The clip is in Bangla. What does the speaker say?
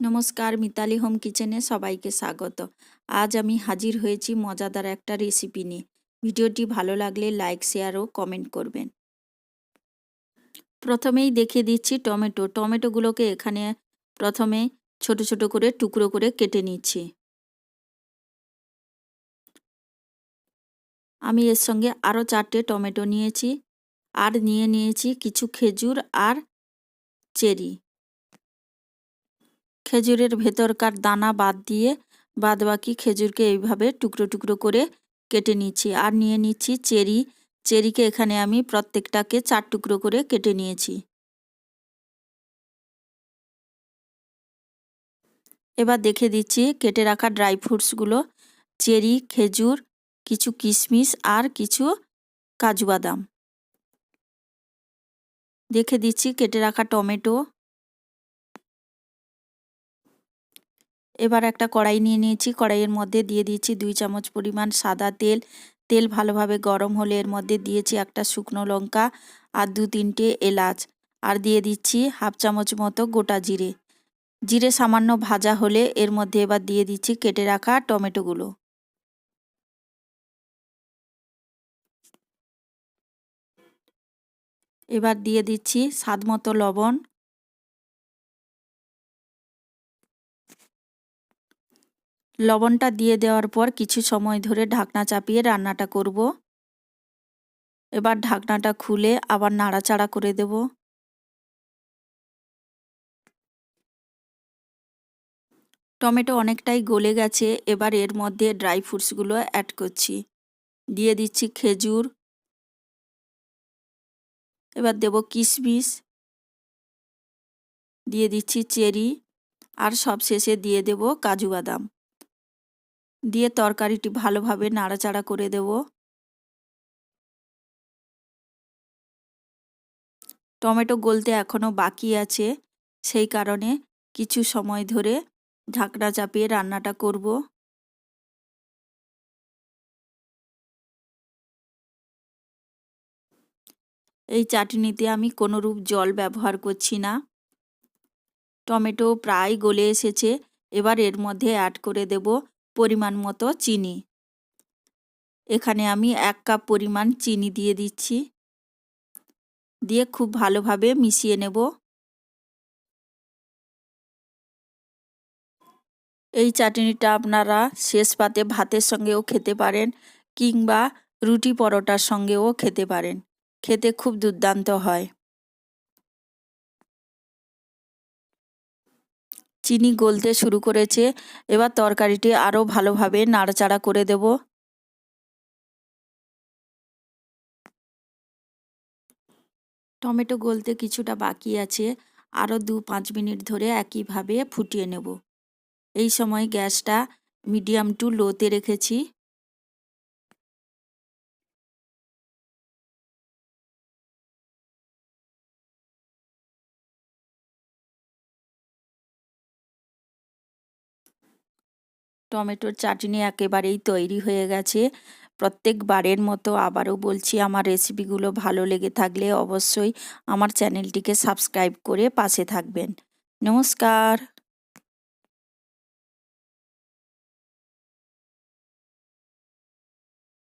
নমস্কার, মিতালি হোম কিচেনে সবাইকে স্বাগত। আজ আমি হাজির হয়েছি মজাদার একটা রেসিপি নিয়ে। ভিডিওটি ভালো লাগলে লাইক, শেয়ার ও কমেন্ট করবেন। প্রথমেই দেখিয়ে দিচ্ছি টমেটো। টমেটোগুলোকে এখানে প্রথমে ছোট ছোট করে টুকরো করে কেটে নিচ্ছি। আমি এর সঙ্গে আরও চারটে টমেটো নিয়েছি। আর নিয়ে নিয়েছি কিছু খেজুর আর চেরি। খেজুরের ভেতরকার দানা বাদ দিয়ে বাদ বাকি খেজুরকে এইভাবে টুকরো টুকরো করে কেটে নিচ্ছি। আর নিয়ে নিচ্ছি চেরি। চেরিকে এখানে আমি প্রত্যেকটাকে চার টুকরো করে কেটে নিয়েছি। এবার দেখে দিচ্ছি কেটে রাখা ড্রাই ফ্রুটসগুলো। চেরি, খেজুর, কিছু কিশমিশ আর কিছু কাজু বাদাম। দেখে দিচ্ছি কেটে রাখা টমেটো। এবার একটা কড়াই নিয়ে নিয়েছি। কড়াইয়ের মধ্যে দিয়ে দিয়েছি দুই চামচ পরিমাণ সাদা তেল। তেল ভালোভাবে গরম হলে এর মধ্যে দিয়েছি একটা শুকনো লঙ্কা আর দু তিনটে এলাচ। আর দিয়ে দিচ্ছি হাফ চামচ মতো গোটা জিরে। জিরে সামান্য ভাজা হলে এর মধ্যে এবার দিয়ে দিচ্ছি কেটে রাখা টমেটোগুলো। এবার দিয়ে দিচ্ছি স্বাদ মতো লবণ। লবণটা দিয়ে দেওয়ার পর কিছু সময় ধরে ঢাকনা চাপিয়ে রান্নাটা করব। এবার ঢাকনাটা খুলে আবার নাড়াচাড়া করে দেব। টমেটো অনেকটাই গলে গেছে, এবার এর মধ্যে ড্রাই ফ্রুটসগুলো অ্যাড করছি। দিয়ে দিচ্ছি খেজুর। এবার দেব কিশমিশ দিয়ে দিচ্ছি চেরি। আর সব শেষে দিয়ে দেব কাজু বাদাম। দিয়ে তরকারিটি ভালোভাবে নাড়াচাড়া করে দেব। টমেটো গলতে এখনও বাকি আছে, সেই কারণে কিছু সময় ধরে ঢাকনা চাপিয়ে রান্নাটা করব। এই চাটনিতে আমি কোনোরূপ জল ব্যবহার করছি না। টমেটো প্রায় গলে এসেছে, এবার এর মধ্যে অ্যাড করে দেব পরিমাণ মতো চিনি। এখানে আমি এক কাপ পরিমাণ চিনি দিয়ে দিচ্ছি। দিয়ে খুব ভালোভাবে মিশিয়ে নেব। এই চাটনিটা আপনারা শেষ পাতে ভাতের সঙ্গেও খেতে পারেন কিংবা রুটি পরোটার সঙ্গেও খেতে পারেন। খেতে খুব দুর্দান্ত হয়। চিনি গলতে শুরু করেছে। এবার তরকারিটি আরও ভালোভাবে নাড়াচাড়া করে দেব। টমেটো গলতে কিছুটা বাকি আছে। আরও দু পাঁচ মিনিট ধরে একইভাবে ফুটিয়ে নেব। এই সময় গ্যাসটা মিডিয়াম টু লোতে রেখেছি। টমেটোর চাটনি একেবারেই তৈরি হয়ে গেছে। প্রত্যেকবারের মতো আবারও বলছি, আমার রেসিপিগুলো ভালো লেগে থাকলে অবশ্যই আমার চ্যানেলটিকে সাবস্ক্রাইব করে পাশে থাকবেন। নমস্কার।